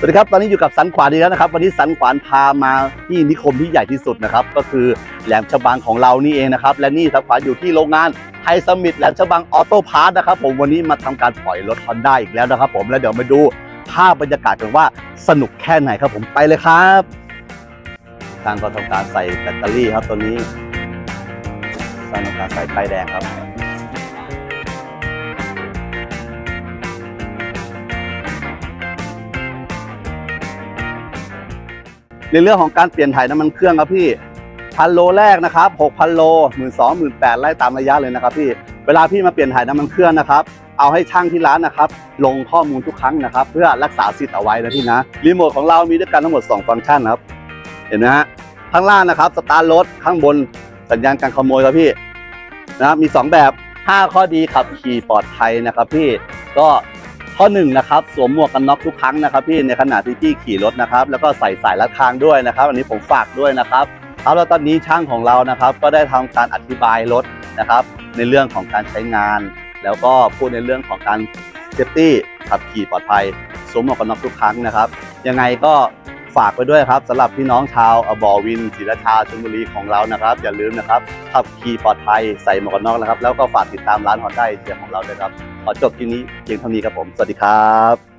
สวัสดีครับ ตอนนี้อยู่กับสันขวานอีกแล้วนะครับ วันนี้สันขวานพามาที่นิคมที่ใหญ่ที่สุดนะครับ ก็คือแหลมฉบังของเรานี่เองนะครับ และนี่สันขวานอยู่ที่โรงงานไทยสมิธแหลมฉบังออโต้พาร์ทนะครับ ผมวันนี้มาทำการปล่อยรถฮอนด้าอีกแล้วนะครับ ผมแล้วเดี๋ยวมาดูภาพบรรยากาศกันว่าสนุกแค่ไหนครับ ผมไปเลยครับทางก็ทำการใส่แบตเตอรี่ครับตัวนี้ทางทำการใส่ไฟแดงครับ ในเรื่องของการเปลี่ยนถ่ายน้ำมันเครื่องครับพี่พันโลแรกนะครับ6,000โลหมื่นสองหมื่นแปดไล่ตามระยะเลยนะครับพี่เวลาพี่มาเปลี่ยนถ่ายน้ำมันเครื่องนะครับเอาให้ช่างที่ร้านนะครับ ลงข้อมูลทุกครั้งนะครับ เพื่อรักษาสิทธิ์เอาไว้นะพี่นะรีโมทของเรามีด้วยกันทั้งหมด 2 ฟังก์ชันครับ เห็นไหมฮะข้างล่างนะครับสตาร์ทรถข้างบนสัญญาณการขโมยครับพี่นะครับมี 2 แบบ 5 ข้อดีขับขี่ปลอดภัยนะครับพี่ก็ ข้อหนึ่งนะครับสวมหมวกกันน็อกทุกครั้งนะครับพี่ในขณะที่พี่ขี่รถนะครับ แล้วก็ใส่สายรัดคางด้วยนะครับ อันนี้ผมฝากด้วยนะครับเอาแล้วตอนนี้ช่างของเรานะครับ ก็ได้ทำการอธิบายรถนะครับ ในเรื่องของการใช้งาน แล้วก็พูดในเรื่องของการเซฟตี้ขับขี่ปลอดภัยสวมหมวกกันน็อกทุกครั้งนะครับยังไงก็ฝากไปด้วยครับสำหรับพี่น้องชาวอบอวินศรีราชาชลบุรีของเรานะครับ อย่าลืมนะครับขับขี่ปลอดภัยใส่หมวกกันน็อกนะครับ แล้วก็ฝากติดตามร้านฮอนด้เอเชียของเราด้วยครับ ขอจบที่นี้เพียงเท่านี้ครับผม สวัสดีครับ